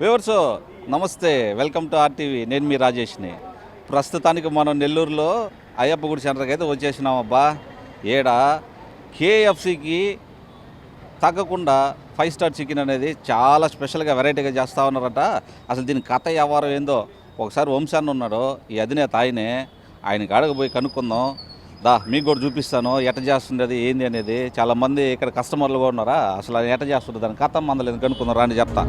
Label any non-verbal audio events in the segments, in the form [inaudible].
Viewers నమస్తే. Welcome to RTV. నేను మీ రాజేష్ని. ప్రస్తుతానికి మనం నెల్లూరులో అయ్యప్ప గుడి సెంటర్కి అయితే వచ్చేసినాం అబ్బా ఏడ కేఎఫ్సికి తగ్గకుండా ఫైవ్ స్టార్ చికెన్ అనేది చాలా స్పెషల్గా వెరైటీగా చేస్తూ ఉన్నారట. అసలు దీని కథ వ్యవహారం ఏందో ఒకసారి వంశాన్ని ఉన్నాడు. ఈ అధినేత ఆయనే. ఆయన కాడకు పోయి కనుక్కుందాం. దా మీకు కూడా చూపిస్తాను. ఎట చేస్తుండేది ఏంది అనేది. చాలామంది ఇక్కడ కస్టమర్లు కూడా ఉన్నారా? అసలు ఎట చేస్తుండే దాని కథ మందలేదు. కనుక్కుందాం రాని చెప్తా.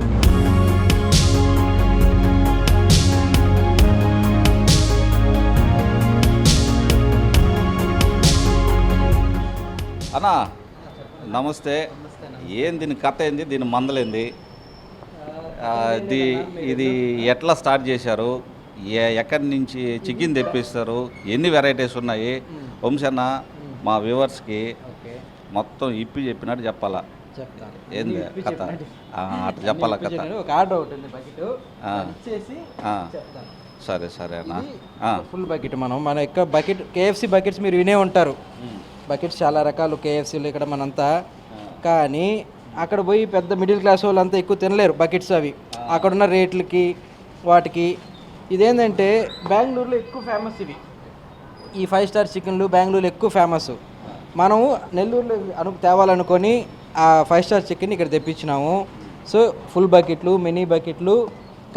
అన్నా నమస్తే. ఏం దీని కథ ఏంది? దీని మందలేంది? ఇది ఇది ఎట్లా స్టార్ట్ చేశారు? ఏ- ఎక్కడి నుంచి చికెన్ తెప్పిస్తారు? ఎన్ని వెరైటీస్ ఉన్నాయి? వంశన్న మా వ్యూవర్స్కి మొత్తం ఇప్పి చెప్పినట్టు చెప్పాలా? ఏంది కథ? అట్లా చెప్పాలా కథ. ఒక ఆర్డర్ ఒకటి సరే సరే అన్న. ఫుల్ బకెట్ మనం. మన యొక్క బకెట్ కేఎఫ్సి బకెట్స్ మీరు వినే ఉంటారు. బకెట్స్ చాలా రకాలు కేఎఫ్సీలు ఇక్కడ మనంతా. కానీ అక్కడ పోయి పెద్ద మిడిల్ క్లాస్ వాళ్ళంతా ఎక్కువ తినలేరు బకెట్స్ అవి. అక్కడ ఉన్న రేట్లకి వాటికి. ఇదేంటంటే బెంగళూరులో ఎక్కువ ఫేమస్ ఇవి. ఈ ఫైవ్ స్టార్ చికెన్లు బెంగళూరులో ఎక్కువ ఫేమస్ మనము నెల్లూరులో అను తేవాలనుకొని ఆ ఫైవ్ స్టార్ చికెన్ ఇక్కడ తెప్పించినాము. సో ఫుల్ బకెట్లు మినీ బకెట్లు.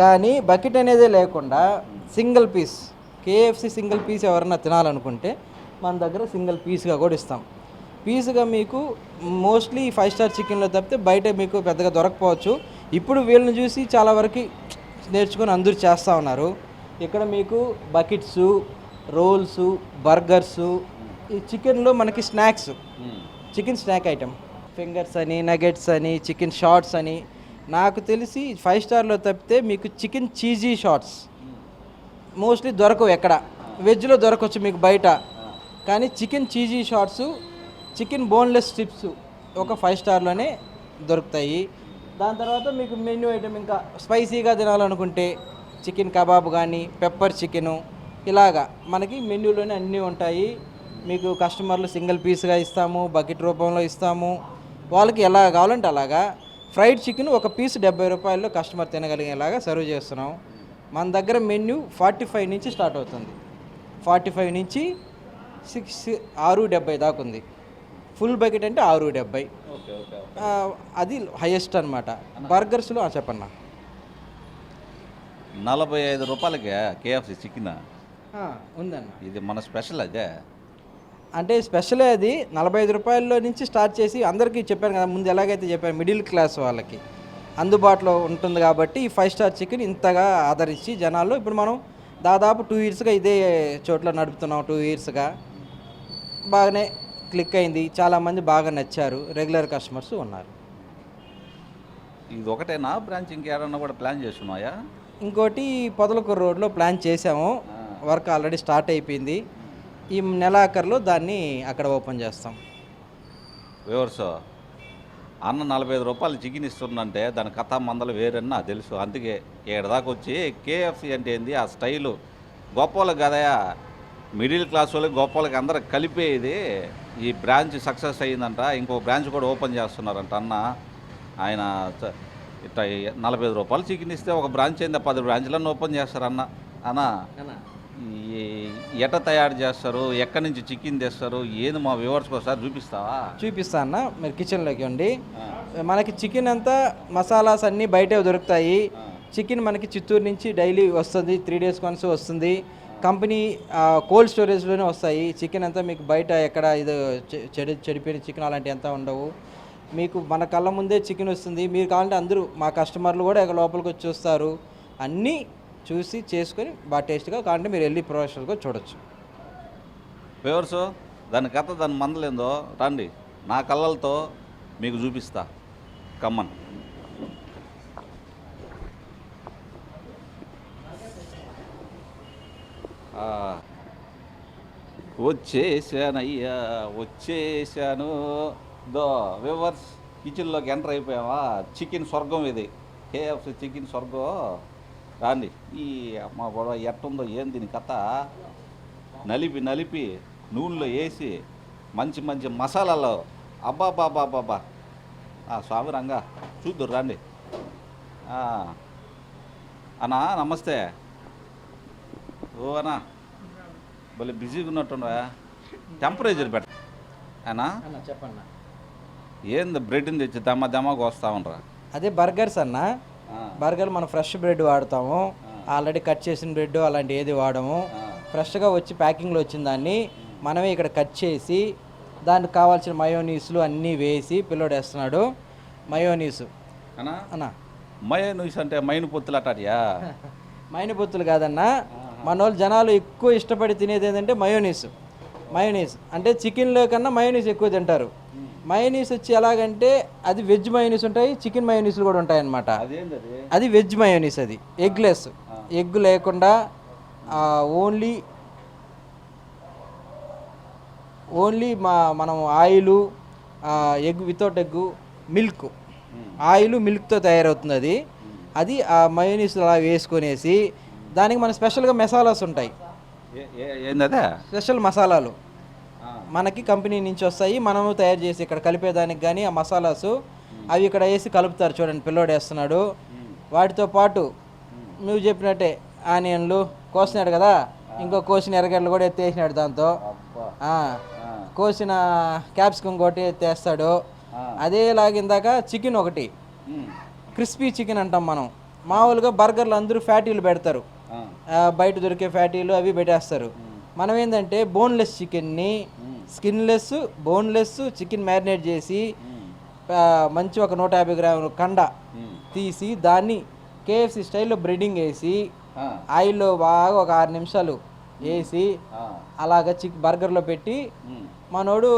కానీ బకెట్ అనేదే లేకుండా single piece KFC single piece ఎవరన్నా తినాలనుకుంటే మన దగ్గర సింగిల్ పీస్గా కూడా ఇస్తాం. పీస్గా మీకు మోస్ట్లీ ఫైవ్ స్టార్ చికెన్లో తప్పితే బయట మీకు పెద్దగా దొరకపోవచ్చు. ఇప్పుడు వీళ్ళని చూసి చాలా వరకు నేర్చుకొని అందరూ చేస్తూ ఉన్నారు. ఇక్కడ మీకు బకెట్స్ రోల్స్ బర్గర్స్ ఈ చికెన్లో మనకి snacks. Chicken snack item fingers అని నగెట్స్ అని చికెన్ షార్ట్స్ అని. నాకు తెలిసి ఫైవ్ స్టార్లో తప్పితే మీకు చికెన్ చీజీ షార్ట్స్ మోస్ట్లీ దొరకవు ఎక్కడ. వెజ్లో దొరకవచ్చు మీకు బయట. కానీ chicken cheesy shorts chicken boneless strips ఒక ఫైవ్ స్టార్లోనే దొరుకుతాయి. దాని తర్వాత మీకు మెన్యూ ఐటమ్ ఇంకా స్పైసీగా తినాలనుకుంటే చికెన్ కబాబ్ కానీ పెప్పర్ చికెను ఇలాగా మనకి మెన్యూలోనే అన్నీ ఉంటాయి. మీకు కస్టమర్లు సింగిల్ పీస్గా ఇస్తాము బకెట్ రూపంలో ఇస్తాము. వాళ్ళకి ఎలా కావాలంటే అలాగా ఫ్రైడ్ చికెన్ ఒక పీస్ డెబ్బై రూపాయల్లో కస్టమర్ తినగలిగేలాగా సర్వ్ చేస్తున్నాం. మన దగ్గర మెన్యూ ఫార్టీ ఫైవ్ నుంచి స్టార్ట్ అవుతుంది. ఫార్టీ ఫైవ్ నుంచి సిక్స్ ఆరు డెబ్బై దాకా ఉంది. ఫుల్ బకెట్ అంటే ఆరు డెబ్బై. అది హైయెస్ట్ అనమాట బర్గర్స్లో చెప్పన్నా. నలభై ఐదు రూపాయలకే కేఎఫ్సి చికెన్? ఉందన్న. ఇది మన స్పెషల్ అదే? అంటే స్పెషల్ అది. నలభై ఐదు రూపాయల్లో నుంచి స్టార్ట్ చేసి అందరికీ చెప్పాను కదా ముందు ఎలాగైతే చెప్పాను మిడిల్ క్లాస్ వాళ్ళకి. అందుబాటులో ఉంటుంది కాబట్టి ఈ ఫైవ్ స్టార్ చికెన్ ఇంతగా ఆదరించి జనాలు ఇప్పుడు మనం దాదాపు టూ ఇయర్స్గా ఇదే చోట్ల నడుపుతున్నాం టూ ఇయర్స్గా. బాగానే క్లిక్ అయింది. చాలామంది బాగా నచ్చారు. రెగ్యులర్ కస్టమర్స్ ఉన్నారు. ఇది ఒకటేనా బ్రాంచ్ ఇంకేడన్నా కూడా ప్లాన్ చేస్తున్నాయా? ఇంకోటి పొదలకూరు రోడ్లో ప్లాన్ చేసాము వర్క్ ఆల్రెడీ స్టార్ట్ అయిపోయింది. ఈ నెలాఖరులో దాన్ని అక్కడ ఓపెన్ చేస్తాం. వ్యూవర్స్ అన్న నలభై ఐదు రూపాయలు చికెన్ ఇస్తుందంటే దాని కథ మందలు వేరని నాకు తెలుసు. అందుకే ఏడు దాకా వచ్చి కేఎఫ్సి అంటే ఏంది? ఆ స్టైలు గొప్ప వాళ్ళకి కదయా మిడిల్ క్లాస్ వాళ్ళకి గొప్ప వాళ్ళకి అందరికి కలిపేది ఈ బ్రాంచ్ సక్సెస్ అయ్యిందంట. ఇంకో బ్రాంచ్ కూడా ఓపెన్ చేస్తున్నారంట అన్న ఆయన ఇట్లా నలభై ఐదు రూపాయలు చికెన్ ఇస్తే ఒక బ్రాంచ్ అయింది? పది బ్రాంచ్లను ఓపెన్ చేస్తారన్న. అన్న ఈ ఎట తయారు చేస్తారు? ఎక్కడి నుంచి చికెన్ తెస్తారు? ఏంది మా వ్యూవర్స్కి ఒకసారి చూపిస్తావా? చూపిస్తా అన్న. మీరు కిచెన్లోకి ఉండి. మనకి చికెన్ అంతా మసాలాస్ అన్నీ బయటే దొరుకుతాయి. చికెన్ మనకి చిత్తూరు నుంచి డైలీ వస్తుంది. త్రీ డేస్ వన్స్ వస్తుంది. కంపెనీ కోల్డ్ స్టోరేజ్లోనే వస్తాయి. చికెన్ అంతా మీకు బయట ఎక్కడ ఇది చె- చెడి చెడిపోయిన చికెన్ అలాంటివి అంతా ఉండవు. మీకు మన కళ్ళ ముందే చికెన్ వస్తుంది. మీరు కావాలంటే అందరూ మా కస్టమర్లు కూడా ఇక్కడ లోపలికి వచ్చి చూస్తారు అన్నీ చూసి చేసుకొని బాగా టేస్ట్గా కావాలంటే మీరు వెళ్ళి ప్రొఫెషనల్గా చూడొచ్చు. వ్యూవర్స్ దాని కథ దాని మందలేందో రండి. నా కళ్ళతో మీకు చూపిస్తా. Come on. వచ్చేసానయ్యా వచ్చేసాను. దో వివర్స్ కిచెన్లోకి ఎంటర్ అయిపోయావా? చికెన్ స్వర్గం ఇది. కేఎఫ్ చికెన్ స్వర్గం. రాండి. ఈ మా గొడవ ఎట్టుందో ఏం దీని కథ? నలిపి నలిపి నూనెలో వేసి మంచి మంచి మసాలాలు అబ్బా బాబా బాబా స్వామి రంగా చూద్దురు రండి. అన్నా నమస్తే. ఓ అన్నా భలే బిజీగా ఉన్నట్టుండవా టెంపరేచర్ పెట్ట. అన్నా? అన్న చెప్పన్న. ఏంది బ్రెడ్ని తెచ్చి దమ్మ దమ్మకు వస్తా ఉండరా. అదే బర్గర్స్ అన్న. బర్గర్ మనం ఫ్రెష్ బ్రెడ్ వాడతాము. ఆల్రెడీ కట్ చేసిన బ్రెడ్ అలాంటి ఏది వాడము. ఫ్రెష్గా వచ్చి ప్యాకింగ్లో వచ్చిన దాన్ని మనమే ఇక్కడ కట్ చేసి దానికి కావాల్సిన మయోనీస్లు అన్నీ వేసి పిల్లోడు వేస్తున్నాడు. మయోనీసు. అన్నా? అన్న. మయ నువ్వు అంటే మైను పొత్తులు అటాటియా [laughs] మైని పొత్తులు కాదన్న మన వాళ్ళు జనాలు ఎక్కువ ఇష్టపడి తినేది ఏంటంటే మయోనీస్ మయోనీస్ అంటే చికెన్లో కన్నా మయోనీస్ ఎక్కువ తింటారు. మయోనీస్ వచ్చి ఎలాగంటే అది వెజ్ మయోనీస్ ఉంటాయి చికెన్ మయోనీస్లు కూడా ఉంటాయి అన్నమాట అదేంది అది అది వెజ్ మయోనీస్ అది ఎగ్లెస్ ఎగ్ లేకుండా ఓన్లీ ఓన్లీ మా మనం oil egg without egg milk oil మిల్క్తో తయారవుతుంది అది. అది ఆ మయోనీస్ అలా వేసుకొనేసి దానికి మన స్పెషల్గా మసాలాస్ ఉంటాయి. అదే స్పెషల్ మసాలాలు. మనకి కంపెనీ నుంచి వస్తాయి. మనము తయారు చేసి ఇక్కడ కలిపేదానికి కానీ ఆ మసాలాస్ అవి ఇక్కడ వేసి కలుపుతారు చూడండి పిల్లోడు వేస్తున్నాడు. వాటితో పాటు నువ్వు చెప్పినట్టే ఆనియన్లు కోసినాడు కదా ఇంకో కోసిన ఎర్రగడ్డలు కూడా ఎత్తేసినాడు దాంతో. కోసిన క్యాప్సికమ్ ఒకటి ఎత్తేస్తాడు. అదేలాగా ఇందాక చికెన్ ఒకటి. క్రిస్పీ చికెన్ అంటాం మనం. మామూలుగా బర్గర్లు అందరూ ఫ్యాటీలు పెడతారు. బయట దొరికే ఫ్యాటీలు అవి పెట్టేస్తారు. మనం ఏంటంటే బోన్లెస్ చికెన్ని స్కిన్లెస్ బోన్లెస్ చికెన్ మ్యారినేట్ చేసి మంచి ఒక నూట యాభై గ్రాముల కండ తీసి దాన్ని కేఎఫ్సి స్టైల్లో బ్రెడింగ్ వేసి ఆయిల్లో బాగా ఒక ఆరు నిమిషాలు వేసి అలాగ చిక్ బర్గర్లో పెట్టి మనోడు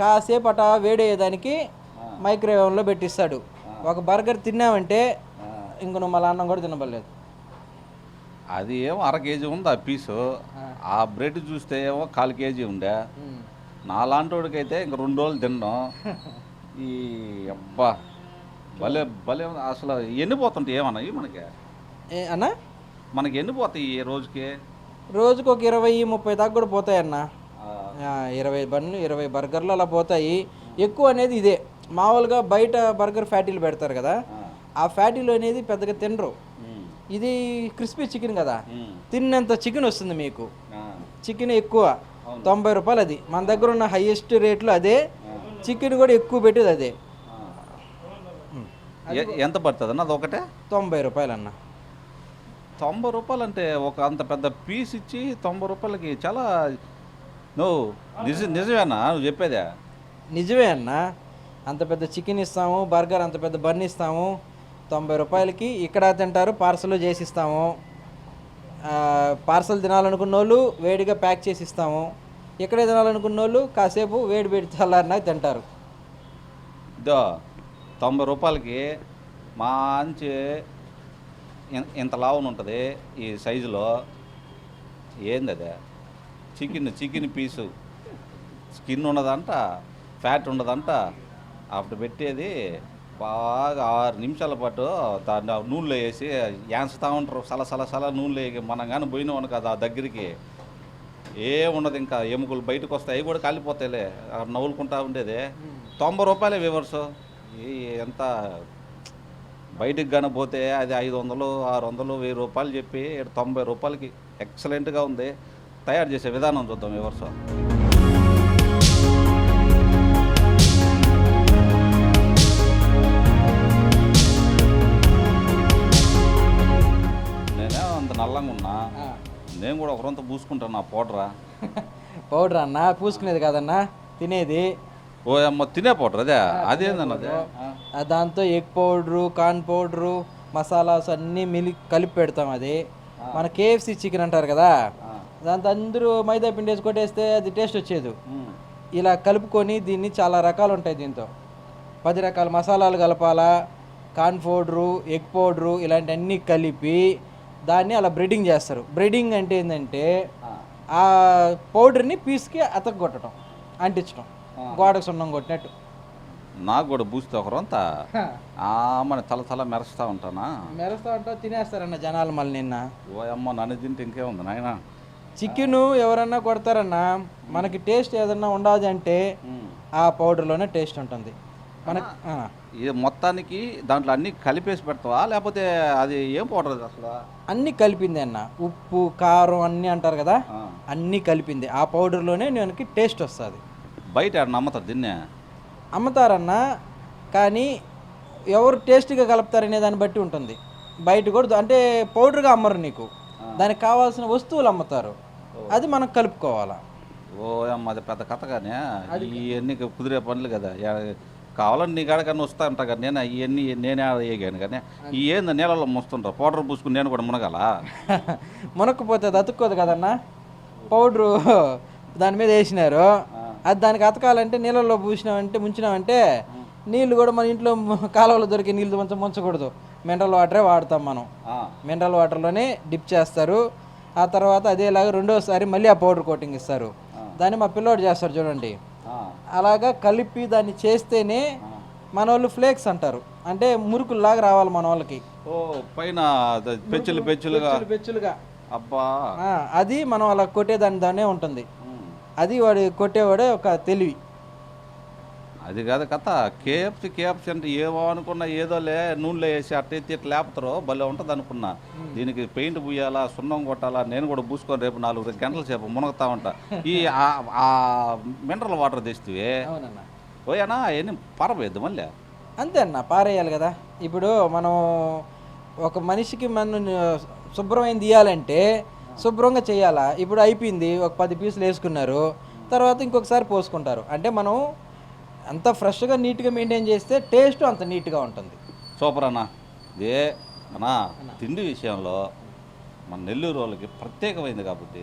కాసేపు అట వేడేయడానికి మైక్రోవేవ్లో పెట్టిస్తాడు. ఒక బర్గర్ తిన్నామంటే ఇంక నువ్వు మళ్ళీ అన్నం కూడా తినబడలేదు. అది ఏమో అర కేజీ ఉంది ఆ పీసు. ఆ. బ్రెడ్ చూస్తే ఏమో కాలు కేజీ ఉండే. నాలాంటి అయితే ఇంక రెండు రోజులు తిన్నాం [laughs] ఈ అబ్బా భలే భలే. అసలు ఎన్ని పోతుంటాయి ఏమన్నా ఇవి మనకి? ఏ అన్నా? మనకి ఎన్ని పోతాయి ఈ రోజుకి? రోజుకు ఒక ఇరవై ముప్పై దాకా కూడా పోతాయి అన్న. ఇరవై బండ్లు ఇరవై బర్గర్లు అలా పోతాయి. ఎక్కువ అనేది ఇదే. మామూలుగా బయట బర్గర్ ఫ్యాటీలు పెడతారు కదా. ఆ, ఫ్యాటీలు అనేది పెద్దగా తినరు. ఇది క్రిస్పీ చికెన్ కదా. తిన్నంత చికెన్ వస్తుంది మీకు. చికెన్ ఎక్కువ. తొంభై రూపాయలు అది. మన దగ్గర ఉన్న హైయెస్ట్ రేట్లు అదే. చికెన్ కూడా ఎక్కువ పెట్టేది అదే. ఎంత పడుతుంది అన్న అది ఒకటే తొంభై రూపాయలు అన్న. తొంభై రూపాయలు అంటే ఒక అంత పెద్ద పీస్ ఇచ్చి తొంభై రూపాయలకి చాలా నువ్వు నిజ నిజమేనా నువ్వు చెప్పేదే. నిజమే అన్న. అంత పెద్ద చికెన్ ఇస్తాము బర్గర్ అంత పెద్ద బన్ ఇస్తాము. తొంభై రూపాయలకి ఇక్కడ తింటారు పార్సల్ చేసి ఇస్తాము పార్సల్ తినాలనుకున్న వాళ్ళు వేడిగా ప్యాక్ చేసి ఇస్తాము ఇక్కడే తినాలనుకున్న వాళ్ళు కాసేపు వేడి వేడి చల్లారినాక తింటారు. ఇదో తొంభై రూపాయలకి మంచి ఇంత లావున ఉంటుంది ఈ సైజులో. ఏంది అదే? Chicken chicken piece. స్కిన్ ఉండదంట ఫ్యాట్ ఉండదంట అప్పుడు పెట్టేది బాగా ఆరు నిమిషాల పాటు దాన్ని నూనెలో వేసి యాన్స్తా ఉంటారు సల సల సల నూనెలో మనం కానీ పోయినాం కదా ఆ దగ్గరికి. ఏముండదు ఇంకా ఎముకలు బయటకు వస్తాయి అవి కూడా కాలిపోతాయిలే. నవ్వులుకుంటా ఉండేది. తొంభై రూపాయలే వివర్స్ ఎంత? బయటికి కానీ పోతే అది ఐదు వందలు ఆరు వందలు వెయ్యి రూపాయలు చెప్పి తొంభై రూపాయలకి ఎక్సలెంట్గా ఉంది. తయారు చేసే విధానం చూద్దాం వివర్స్ నేను కూడా ఒకరంతా పూసుకుంటాను నా పౌడరా? పౌడర్ అన్న? పూసుకునేది కాదన్నా? తినేది. ఓ అమ్మ తినే పౌడర్ అదే? అదేందన్నది ఆ దాంతో egg powder corn powder masalas అన్నీ మిలికి కలిపి పెడతాం అది. మన కేఎఫ్సి చికెన్ అంటారు కదా? దాంతో అందరూ మైదా పిండి వేసి కొట్టేస్తే అది టేస్ట్ వచ్చేది. ఇలా కలుపుకొని దీన్ని చాలా రకాలు ఉంటాయి దీంతో. పది రకాల మసాలాలు కలపాలా కార్న్ పౌడరు ఎగ్ పౌడరు ఇలాంటివన్నీ కలిపి దాన్ని అలా బ్రెడింగ్ చేస్తారు. బ్రెడింగ్ అంటే ఏంటంటే ఆ. పౌడర్ని పీస్కి అతకొట్టడం అంటించడం. గోడకు సున్నం కొట్టినట్టు. నాకు కూడా పూస్తే ఒకరంతా ఆ మన తల తల మెరుస్తా ఉంటానా? మెరుస్తూ ఉంటావు తినేస్తారన్న జనాలు మళ్ళీ నిన్న. ఓ అమ్మ నన్ను తింటే ఇంకేముంది నాయన? చికెన్ ఎవరన్నా కొడతారన్నా మనకి టేస్ట్ ఏదన్నా ఉండాలి అంటే ఆ పౌడర్లోనే టేస్ట్ ఉంటుంది. మనకి మొత్తానికి దాంట్లో అన్ని కలిపేసి పెడతావా? లేకపోతే అది ఏం పౌడర్ అసలు? అన్నీ కలిపింది అన్న. ఉప్పు కారం అన్నీ అంటారు కదా. అన్నీ కలిపింది. ఆ పౌడర్లోనే మనకి టేస్ట్ వస్తుంది. బయట ఆడ నమ్ముతారు దీన్నే? అమ్ముతారన్న కానీ ఎవరు టేస్ట్గా కలుపుతారనే దాన్ని బట్టి ఉంటుంది. బయట కూడా అంటే పౌడర్గా అమ్మరు నీకు. దానికి కావాల్సిన వస్తువులు అమ్ముతారు. అది మనం కలుపుకోవాలా. ఓ అమ్మ అది పెద్ద కథ కానీ ఇవన్నీ కుదిరే పనులు కదా. కావాలని నీ కాడకన్నా వస్తా ఉంటా కానీ నేను ఇవన్నీ నేనే వేయగాను కానీ ఈ ఏంది నీళ్ళలో ముస్తుంటా పౌడర్ పూసుకుని నేను కూడా మునగాల? [laughs] మునక్కపోతే అది అతుక్కోదు కదన్న? పౌడరు దాని మీద వేసినారు. అది దానికి అతకాలంటే నీళ్ళల్లో పూసినామంటే ముంచినామంటే నీళ్ళు కూడా మన ఇంట్లో కాలువలో దొరికే నీళ్ళు కొంచెం ముంచకూడదు. మినరల్ వాటరే వాడతాం మనం. మినరల్ వాటర్లోనే డిప్ చేస్తారు. ఆ తర్వాత అదేలాగా రెండోసారి మళ్ళీ ఆ పౌడర్ కోటింగ్ ఇస్తారు. దాన్ని మా పిల్లోడు చేస్తారు చూడండి. అలాగా కలిపి దాన్ని చేస్తేనే మన వాళ్ళు ఫ్లేక్స్ అంటారు. అంటే మురుకుల్లాగా రావాలి మన వాళ్ళకి ఓ పైన పెచ్చులు పెచ్చులుగా. పెచ్చులు పెచ్చులుగా. అబ్బా. అది మనం అలా కొట్టేదాని దానే ఉంటుంది. అది వాడు కొట్టేవాడే ఒక తెలివి. అది కాదు కథ. కేఎఫ్సి కేఎఫ్సి అంటే ఏమో అనుకున్నా ఏదోలే నూనెలో వేసి అట్ట ఎత్తి ఇట్లా లేపుతారో భలే ఉంటుంది అనుకున్నా. దీనికి పెయింట్ పూయాలా సున్నం కొట్టాలా నేను కూడా పూసుకొని రేపు నాలుగు గంటల సేపు మునగుతా ఉంటా. ఈ [laughs] ఆ- మినరల్ వాటర్ తెస్తే పోయానా అవన్నీ పరపోద్ది మళ్ళీ? అంతే అన్న పారేయాలి కదా. ఇప్పుడు మనం ఒక మనిషికి మనం శుభ్రమైన తీయాలంటే శుభ్రంగా చేయాలా? ఇప్పుడు అయిపోయింది ఒక పది పీసులు వేసుకున్నారు తర్వాత ఇంకొకసారి పోసుకుంటారు. అంటే మనం అంత ఫ్రెష్గా నీట్గా మెయింటైన్ చేస్తే టేస్ట్ అంత నీట్గా ఉంటుంది. సూపర్ అన్న. ఇదే అన్నా తిండి విషయంలో మన నెల్లూరు వాళ్ళకి ప్రత్యేకమైంది కాబట్టి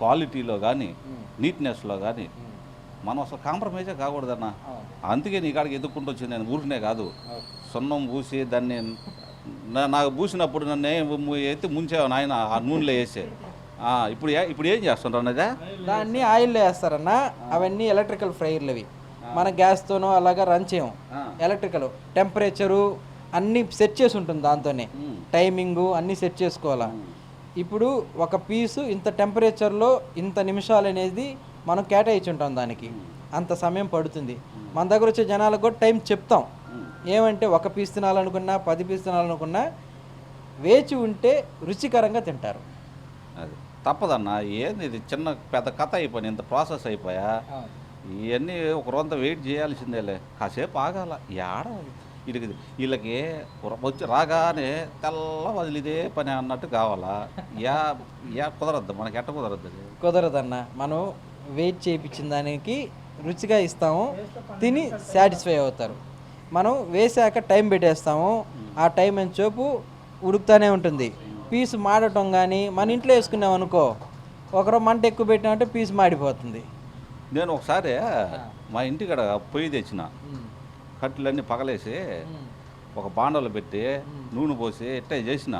క్వాలిటీలో కానీ నీట్నెస్లో కానీ మనం అసలు కాంప్రమైజే కాకూడదన్న. అందుకే నీ కాడికి ఎదుక్కుంటూ వచ్చింది నేను ఊరినే కాదు. సున్నం పూసి దాన్ని నాకు పూసినప్పుడు నన్ను ఎత్తి ముంచావు నాయన? ఆ నూనెలో వేసే. ఇప్పుడు ఇప్పుడు ఏం అన్నదే దాన్ని ఆయిల్లో వేస్తారన్న అవన్నీ ఎలక్ట్రికల్ ఫ్రైర్లు అవి మన గ్యాస్తోనో అలాగా రన్ చేయం ఎలక్ట్రికల్ టెంపరేచరు అన్నీ సెట్ చేసి ఉంటుంది దాంతోనే టైమింగు అన్నీ సెట్ చేసుకోవాలా. ఇప్పుడు ఒక పీసు ఇంత టెంపరేచర్లో ఇంత నిమిషాలు అనేది మనం కేటాయించి ఉంటాం దానికి అంత సమయం పడుతుంది. మన దగ్గర వచ్చే జనాలకు కూడా టైం చెప్తాం. ఏమంటే ఒక పీస్ తినాలనుకున్నా పది పీస్ తినాలనుకున్నా వేచి ఉంటే రుచికరంగా తింటారు. అది తప్పదన్న. ఏంది ఇది చిన్న పెద్ద కథ అయిపోయింది. ఇంత ప్రాసెస్ అయిపోయా? ఇవన్నీ ఒక రోజంత వెయిట్ చేయాల్సిందేలే. కాసేపు ఆగాల. ఏడ వీళ్ళకి వీళ్ళకి వచ్చి రాగానే తెల్ల వదిలిదే పని అన్నట్టు కావాలా? యా యా కుదరద్దు. మనకి ఎట్ట కుదరద్దు? కుదరదన్న. మనం వెయిట్ చేయించిన దానికి రుచిగా ఇస్తాము. తిని సాటిస్ఫై అవుతారు. మనం వేసాక టైం పెట్టేస్తాము. ఆ టైం అని చూపు ఉడుకుతానే ఉంటుంది. పీసు మాడటం కానీ మన ఇంట్లో వేసుకున్నాం అనుకో ఒకరో మంట ఎక్కువ పెట్టినామంటే పీసు మాడిపోతుంది. నేను ఒకసారి మా ఇంటికాడ పొయ్యి తెచ్చిన. కట్టెలన్నీ పగలేసి ఒక బాండలో పెట్టి నూనె పోసి ఇట్టే చేసిన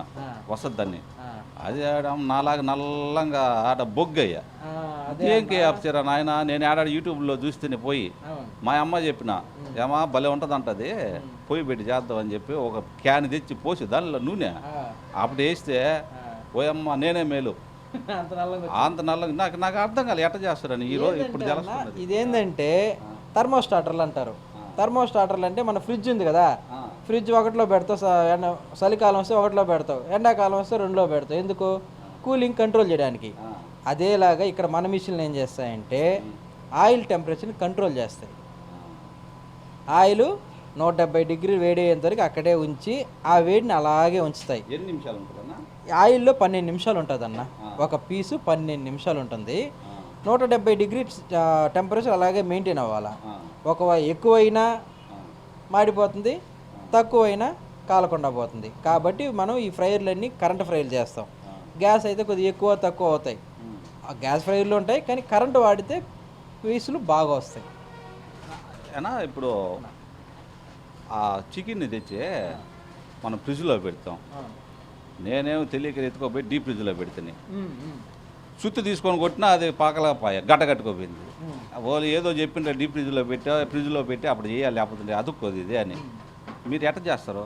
వసద్దాన్ని అది ఆడ నాలాగా నల్లంగా ఆడ బొగ్గయ్యా. ఏం కేఆఫ్సీరా నాయన నేను ఆడ యూట్యూబ్లో చూస్తేనే పోయి మా అమ్మ చెప్పిన ఏమా భలే ఉంటుంది అంటది పొయ్యి పెట్టి చేద్దాం అని చెప్పి ఒక క్యాన్ తెచ్చి పోసి దానిలో నూనె అప్పుడు వేస్తే ఓయమ్మ నేనే మేలు. అంత నల్లగా నాకు నాకు అర్థం కాలేదు ఎట్ట చేస్తారని ఈ రోజు ఇప్పుడు తెలుస్తున్నది ఇదేంటంటే థర్మోస్టాటర్లు అంటారు. థర్మోస్టాటర్లు అంటే మన ఫ్రిడ్జ్ ఉంది కదా. ఫ్రిడ్జ్ ఒకటిలో పెడతావు చలికాలం వస్తే ఒకటిలో పెడతావు ఎండాకాలం వస్తే రెండులో పెడతావు. ఎందుకు? కూలింగ్ కంట్రోల్ చేయడానికి. అదేలాగా ఇక్కడ మన మిషన్లు ఏం చేస్తాయంటే ఆయిల్ టెంపరేచర్ని కంట్రోల్ చేస్తాయి. ఆయిల్ నూట డెబ్బై డిగ్రీ వేడి అయ్యేంత వరకు అక్కడే ఉంచి ఆ వేడిని అలాగే ఉంచుతాయి. ఎన్ని నిమిషాలు ఆయిల్లో పన్నెండు నిమిషాలు ఉంటుందన్న. ఒక పీసు పన్నెండు నిమిషాలు ఉంటుంది. నూట డెబ్బై డిగ్రీ టెంపరేచర్ అలాగే మెయింటైన్ అవ్వాలా? ఒక ఎక్కువైనా మాడిపోతుంది తక్కువైనా కాలకుండా పోతుంది. కాబట్టి మనం ఈ ఫ్రైర్లన్నీ కరెంట్ ఫ్రైలు చేస్తాం. గ్యాస్ అయితే కొద్దిగా ఎక్కువ తక్కువ అవుతాయి. ఆ గ్యాస్ ఫ్రైర్లు ఉంటాయి కానీ కరెంటు వాడితే పీసులు బాగా వస్తాయి. ఏనా ఇప్పుడు ఆ చికెన్ని తెచ్చి మనం ఫ్రిడ్జ్లో పెడతాం. నేనేమో తెలియక ఎత్తుకోపోయి డీప్ ఫ్రిడ్జ్లో పెడితే సుత్తి తీసుకొని కొట్టినా అది పాకలేకపోయా గడ్డ కట్టుకోపోయింది. వాళ్ళు ఏదో చెప్పిండ్రు డీప్ ఫ్రిడ్జ్లో పెట్టా ఫ్రిడ్జ్లో పెట్టి అప్పుడు చేయాలి లేకపోతే అతుక్కోదు ఇది అని. మీరు ఎట్ట చేస్తారు?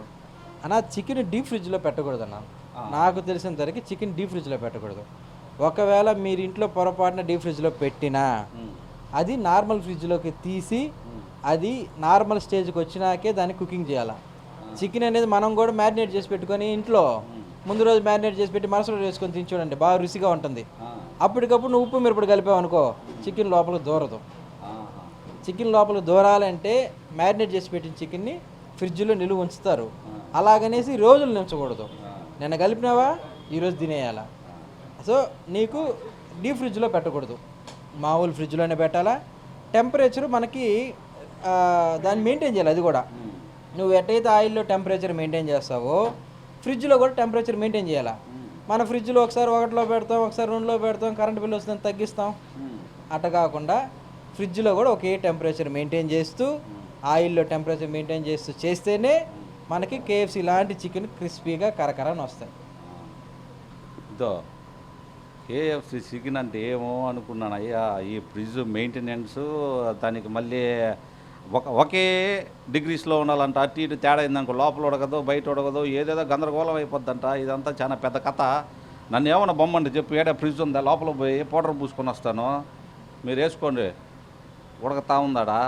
అన్న చికెన్ డీప్ ఫ్రిడ్జ్లో పెట్టకూడదు అన్న నాకు తెలిసిన వరకు చికెన్ డీప్ ఫ్రిడ్జ్లో పెట్టకూడదు. ఒకవేళ మీరు ఇంట్లో పొరపాటున డీప్ ఫ్రిడ్జ్లో పెట్టినా అది నార్మల్ ఫ్రిడ్జ్లోకి తీసి అది నార్మల్ స్టేజ్కి వచ్చినాకే దాన్ని కుకింగ్ చేయాలి. చికెన్ అనేది మనం కూడా మ్యారినేట్ చేసి పెట్టుకొని ఇంట్లో ముందు రోజు మ్యారినేట్ చేసి పెట్టి మరుసటి రోజు వేసుకొని తిని చూడండి. బాగా రుచిగా ఉంటుంది. అప్పటికప్పుడు నువ్వు ఉప్పు మిరపడి కలిపావు అనుకో చికెన్ లోపలికి దూరదు. చికెన్ లోపలికి దూరాలంటే మ్యారినేట్ చేసి పెట్టిన చికెన్ని ఫ్రిడ్జ్లో నిలువ ఉంచుతారు. అలాగనేసి రోజులు నించకూడదు నిన్న కలిపినావా? ఈరోజు తినేయాలా? సో నీకు డీప్ ఫ్రిడ్జ్లో పెట్టకూడదు. మామూలు ఫ్రిడ్జ్లోనే పెట్టాలా? టెంపరేచర్ మనకి దాన్ని మెయింటైన్ చేయాలి అది కూడా. నువ్వు ఎట్టయితే ఆయిల్లో టెంపరేచర్ మెయింటైన్ చేస్తావో ఫ్రిడ్జ్లో కూడా టెంపరేచర్ మెయింటైన్ చేయాలా? మన ఫ్రిడ్జ్లో ఒకసారి ఒకటిలో పెడతాం ఒకసారి రెండులో పెడతాం కరెంట్ బిల్ వస్తుందని తగ్గిస్తాం. అట్ట కాకుండా ఫ్రిడ్జ్లో కూడా ఒకే టెంపరేచర్ మెయింటైన్ చేస్తూ ఆయిల్లో టెంపరేచర్ మెయింటైన్ చేస్తూ చేస్తేనే మనకి కేఎఫ్సి లాంటి చికెన్ క్రిస్పీగా కరకరని వస్తాయి. ఇదో కేఎఫ్సి చికెన్ అంటే ఏమో అనుకున్నాను అయ్యా ఈ ఫ్రిడ్జ్ మెయింటెనెన్స్ దానికి మళ్ళీ ఒక ఒకే డిగ్రీస్లో ఉండాలంట. అటు ఇటు తేడా అయిందనుకో లోపల ఉడకదు బయట ఉడకదు ఏదేదో గందరగోళం అయిపోద్దంట. ఇదంతా చాలా పెద్ద కథ. నన్ను ఏమన్నా బొమ్మండి చెప్పు ఏడా ఫ్రిడ్జ్ ఉందా? లోపల పోయి పౌడర్ పూసుకొని వస్తాను. మీరు వేసుకోండి. ఉడకతా ఉందాడా?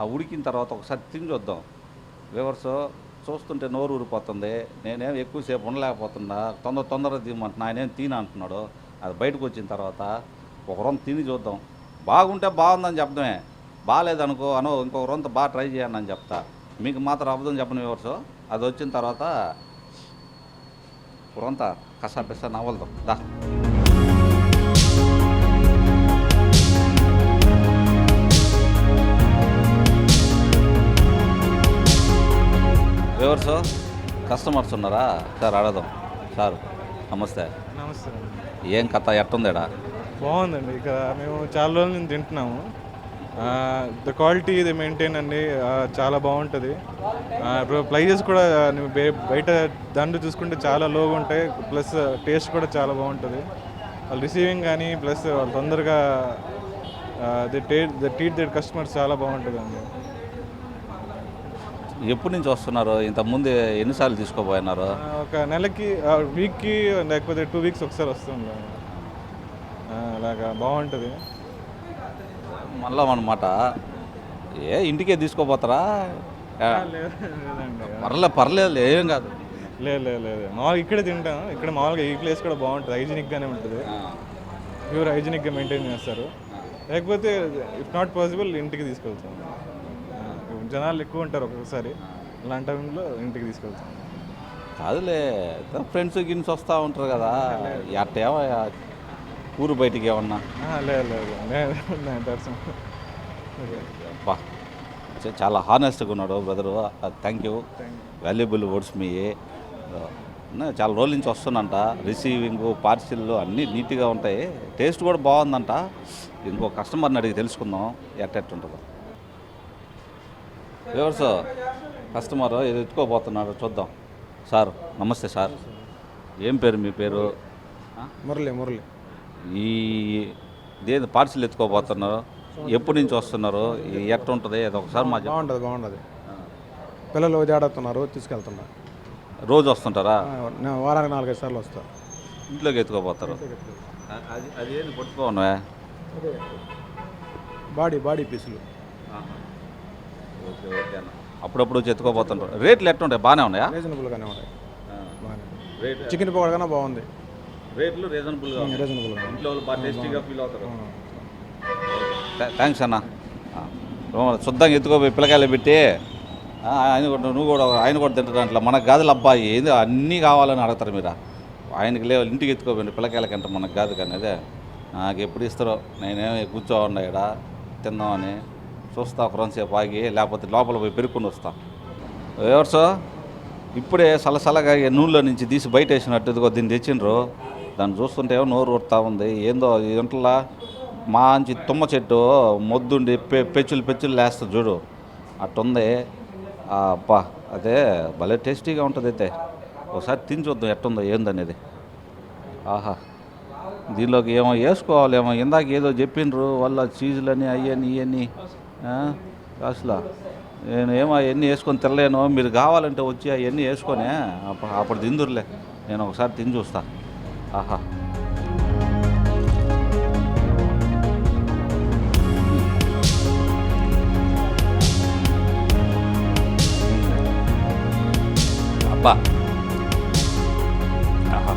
ఆ ఉడికిన తర్వాత ఒకసారి తిని చూద్దాం. వివర్స్ చూస్తుంటే నోరు ఊరిపోతుంది. నేనేం ఎక్కువసేపు ఉండలేకపోతున్నా. తొందర తొందరగా తీయమంటున్నా. ఆయన ఏం తిని అంటున్నాడు. అది బయటకు వచ్చిన తర్వాత ఒకరం తిని చూద్దాం. బాగుంటే బాగుందని చెప్పడమే బాగాలేదనుకో అనో ఇంకొక రొంత బాగా ట్రై చేయండి అని చెప్తా. మీకు మాత్రం అబద్ధం చెప్పని వివర్స్ అది వచ్చిన తర్వాత రొంత కసా పిస్సా నవ్వలదు దా. వివర్స్ కస్టమర్స్ ఉన్నారా? సార్ అడదాం సార్ నమస్తే. నమస్తే. ఏం కథ? ఎట్టుందేడా? బాగుందండి. ఇక మేము చాలా రోజుల నుంచి తింటున్నాము. ద క్వాలిటీ ఇది మెయింటైన్ అండి చాలా బాగుంటుంది. ఇప్పుడు ప్రైజెస్ కూడా బయట దండు చూసుకుంటే చాలా లోగా ఉంటాయి ప్లస్ టేస్ట్ కూడా చాలా బాగుంటుంది. వాళ్ళు రిసీవింగ్ కానీ ప్లస్ వాళ్ళు తొందరగా ది టే ద ట్రీట్ దట్ కస్టమర్స్ చాలా బాగుంటుంది అండి ఎప్పటి నుంచి వస్తున్నారు? ఇంతకుముందు ఎన్నిసార్లు తీసుకోపోయినారు ఒక నెలకి వీక్కి లేకపోతే టూ వీక్స్ ఒకసారి వస్తుంది అలాగా బాగుంటుంది. మళ్ళా అనమాట ఏ ఇంటికే తీసుకోపోతారా? పర్లే పర్లేదు ఏం కాదు. లేదు లేదు లేదు. మామూలుగా ఇక్కడే తింటాం. ఇక్కడ మామూలుగా ఈ ప్లేస్ కూడా బాగుంటుంది హైజీనిక్గానే ఉంటుంది. ప్యూర్ హైజీనిక్గా మెయింటైన్ చేస్తారు. లేకపోతే ఇఫ్ నాట్ పాసిబుల్ ఇంటికి తీసుకెళ్తాం. జనాలు ఎక్కువ ఉంటారు ఒక్కొక్కసారి. అలాంటి టైంలో ఇంటికి తీసుకెళ్తాం. కాదులే ఫ్రెండ్స్ గిన్స్ వస్తూ ఉంటారు కదా. అట్టేమో ఊరు బయటికి ఏమన్నా? లేదు లేదు లేదు. నేను దర్శనం. బా. చాలా హానెస్ట్గా ఉన్నాడు brother. Thank you valuable words మీ చాలా రోజుల నుంచి వస్తున్నంట రిసీవింగ్ పార్సిల్ అన్నీ నీట్గా ఉంటాయి. టేస్ట్ కూడా బాగుందంట. ఇంకో కస్టమర్ని అడిగి తెలుసుకుందాం. ఎట్టెట్టుంటుందో వివర్స్ కస్టమర్ ఇది ఎత్తుకోబోతున్నాడు. చూద్దాం. సార్ నమస్తే సార్. ఏం పేరు మీ పేరు? మురళి మురళి. ఈ దేని పార్సిల్ ఎత్తుకోబోతున్నారు ఎప్పటి నుంచి వస్తున్నారు ఎట్ట ఉంటుంది అది ఒకసారి మా బాగుంటుంది బాగుంటుంది. పిల్లలు జాడుతున్నారు తీసుకెళ్తున్నా రోజు వస్తుంటారా? నేను వారానికి నాలుగైదు సార్లు వస్తా ఇంట్లోకి ఎత్తుకోబోతారు. అది అది ఏది పట్టుకోవా బాడీ బాడీ పీసులు. ఓకే ఓకే అన్న. అప్పుడప్పుడు ఎత్తుకోబోతుంటారు. రేట్లు ఎట్టుంటాయి బాగానే ఉన్నాయా? రీజనబుల్గానే రేట్ చికెన్ పకోడా కన్నా బాగుంది. రేట్లు రీజనబుల్గా రీజనబుల్గా ఇంట్లో వాళ్ళు బాగా టేస్టీగా ఫీల్ అవుతారు. థ్యాంక్స్ అన్న. శుద్ధంగా ఎత్తుకోపోయి పిల్లకాయలు పెట్టి ఆయన కూడా నువ్వు కూడా ఆయన కూడా తింటాడు అట్లా మనకు గాదులు అబ్బాయి ఏంది అన్నీ కావాలని అడుగుతారు మీరు. ఆయనకి లేవు ఇంటికి ఎత్తుకోపోయింది పిల్లకాయలకంటే మనకు కాదు కానీ అదే. నాకు ఎప్పుడు ఇస్తారో నేనేమి కూర్చోండి ఇక్కడ తిందామని చూస్తా ఒక రెండుసేపు ఆగి లేకపోతే లోపల పోయి పెరుక్కుని వస్తా. ఎవరు ఇప్పుడే సలసలగా నూనెలో నుంచి తీసి బయట వేసినట్టు ఇదిగో దీన్ని తెచ్చిండ్రు. దాన్ని చూస్తుంటే ఏమో నోరు ఊరుతా ఉంది. ఏందో ఇంట్లో మంచి తుమ్మ చెట్టు మొద్దుండి పె పెచ్చులు పెచ్చులు లేస్తా చూడు. అట్టుంది. ఆ, అబ్బా అదే భలే టేస్టీగా ఉంటుంది అయితే. ఒకసారి తిని చూద్దాం ఎట్టుందో ఏందనేది. ఆహా దీనిలోకి ఏమో వేసుకోవాలేమో. ఇందాక ఏదో చెప్పిండ్రు వాళ్ళ చీజులని అయ్యని ఇవన్నీ అసలు నేను ఏమో అవన్నీ వేసుకొని తినలేను. మీరు కావాలంటే వచ్చి అవన్నీ వేసుకొని అప్ప- అప్పుడు తిందురులే. నేను ఒకసారి తిని చూస్తాను ఆహా. అబ్బా. ఆహా.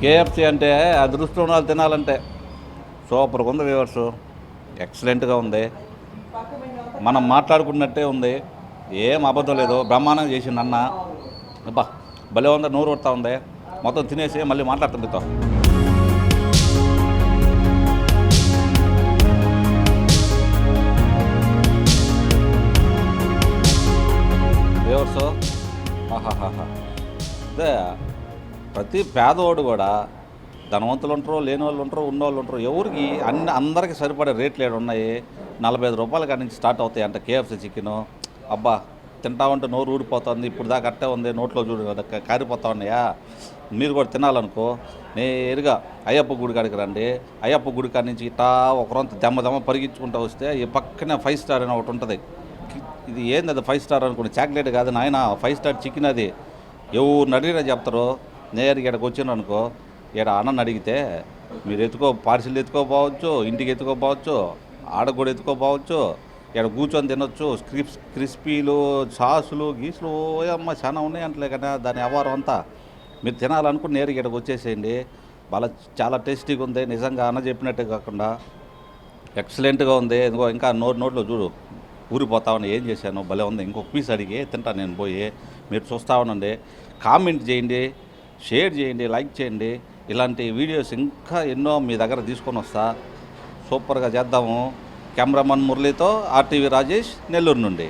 కేఎఫ్సీ అంటే అదృష్టం వాళ్ళు తినాలంటే సూపర్గా ఉంది వ్యూవర్సు. ఎక్సలెంట్గా ఉంది. మనం మాట్లాడుకున్నట్టే ఉంది. ఏం అబద్ధం లేదు. బ్రహ్మాండం చేసింది అన్న. అబ్బా భలే ఉంది. నోరు కొడతా ఉంది. మొత్తం తినేసి మళ్ళీ మాట్లాడుతుంది మీతో. వ్యూవర్స్ ఆహాహాహా. అదే ప్రతి పేదవాడు కూడా ధనవంతులు ఉంటారు లేని వాళ్ళు ఉంటారు ఉన్న వాళ్ళు ఉంటారు ఎవరికి అన్ని అందరికీ సరిపడే రేట్లు ఏడు ఉన్నాయి. నలభై ఐదు రూపాయల కాడి నుంచి స్టార్ట్ అవుతాయి అంట కేఎఫ్సీ చికెన్. అబ్బా తింటా ఉంటే నోరు ఊడిపోతుంది ఇప్పుడు దాకా అట్టే ఉంది నోట్లో చూడు కారిపోతా ఉన్నాయా? మీరు కూడా తినాలనుకో నేరుగా అయ్యప్ప గుడి కాడికి రండి. అయ్యప్ప గుడి కాడి నుంచి ఇట్టా ఒకరంత దెమ్మ దెమ్మ పరిగించుకుంటూ వస్తే ఈ పక్కనే ఫైవ్ స్టార్ అని ఒకటి ఉంటుంది. ఇది ఏంది అది ఫైవ్ స్టార్ అనుకోండి చాక్లెట్ కాదు నాయన ఫైవ్ స్టార్ చికెన్ అది. ఎవరు అడిగినా చెప్తారు నేరుగా ఇక్కడికి వచ్చిన అనుకో ఇక్కడ అన్నని అడిగితే మీరు ఎత్తుకో పార్సిల్ ఎత్తుకోపోవచ్చు ఇంటికి ఎత్తుకోపోవచ్చు ఆడ కూడా ఎత్తుకోపోవచ్చు ఇక్కడ కూర్చొని తినొచ్చు క్రిప్స్ క్రిస్పీలు సాసులు గీసులు అమ్మ చాలా ఉన్నాయి అంటలే కదా దాని వ్యవహారం అంతా. మీరు తినాలనుకుని నేరుగా ఇక్కడికి వచ్చేసేయండి. వాళ్ళ చాలా టేస్టీగా ఉంది నిజంగా అన్న చెప్పినట్టే కాకుండా ఎక్సలెంట్గా ఉంది. ఇదిగో ఇంకా నోరు నోట్లో చూడు ఊరిపోతామని ఏం చేశాను? భలే ఉంది. ఇంకొక పీస్ అడిగి తింటాను నేను పోయి మీరు చూస్తా ఉండండి. కామెంట్ చేయండి షేర్ చేయండి లైక్ చేయండి. ఇలాంటి వీడియోస్ ఇంకా ఎన్నో మీ దగ్గర తీసుకొని వస్తా. సూపర్గా చేద్దాము. కెమెరామన్ మురళితో ఆర్టీవీ రాజేష్ నెల్లూరు నుండి.